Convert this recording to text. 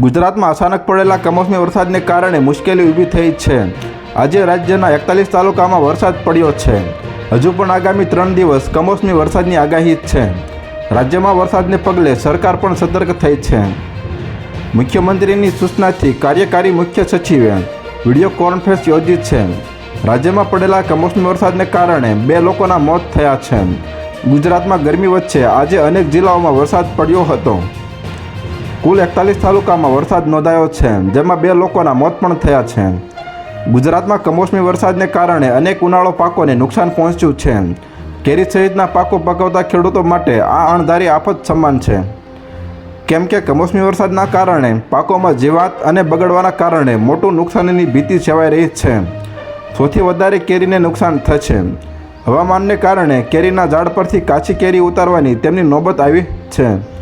ગુજરાતમાં અચાનક પડેલા કમોસમી વરસાદને કારણે મુશ્કેલી ઊભી થઈ છે. આજે રાજ્યના એકતાલીસ તાલુકામાં વરસાદ પડ્યો છે. હજુ પણ આગામી ત્રણ દિવસ કમોસમી વરસાદની આગાહી છે. રાજ્યમાં વરસાદને પગલે સરકાર પણ સતર્ક થઈ છે. મુખ્યમંત્રીની સૂચનાથી કાર્યકારી મુખ્ય સચિવે વીડિયો કોન્ફરન્સ યોજી છે. રાજ્યમાં પડેલા કમોસમી વરસાદને કારણે બે લોકોના મોત થયા છે. ગુજરાતમાં ગરમી વચ્ચે આજે અનેક જિલ્લાઓમાં વરસાદ પડ્યો હતો. કુલ એકતાલીસ તાલુકામાં વરસાદ નોંધાયો છે. જેમાં બે લોકોના મોત પણ થયા છે. ગુજરાતમાં કમોસમી વરસાદને કારણે અનેક ઉનાળો પાકોને નુકસાન પહોંચ્યું છે. કેરી સહિતના પાકો પકવતા ખેડૂતો માટે આ અણધારી આફત સમાન છે. કેમ કે કમોસમી વરસાદના કારણે પાકોમાં જીવાત અને બગડવાના કારણે મોટું નુકસાનની ભીતિ સેવાઈ રહી છે. સૌથી વધારે કેરીને નુકસાન થશે. હવામાનને કારણે કેરીના ઝાડ પરથી કાચી કેરી ઉતારવાની તેમની નોબત આવી છે.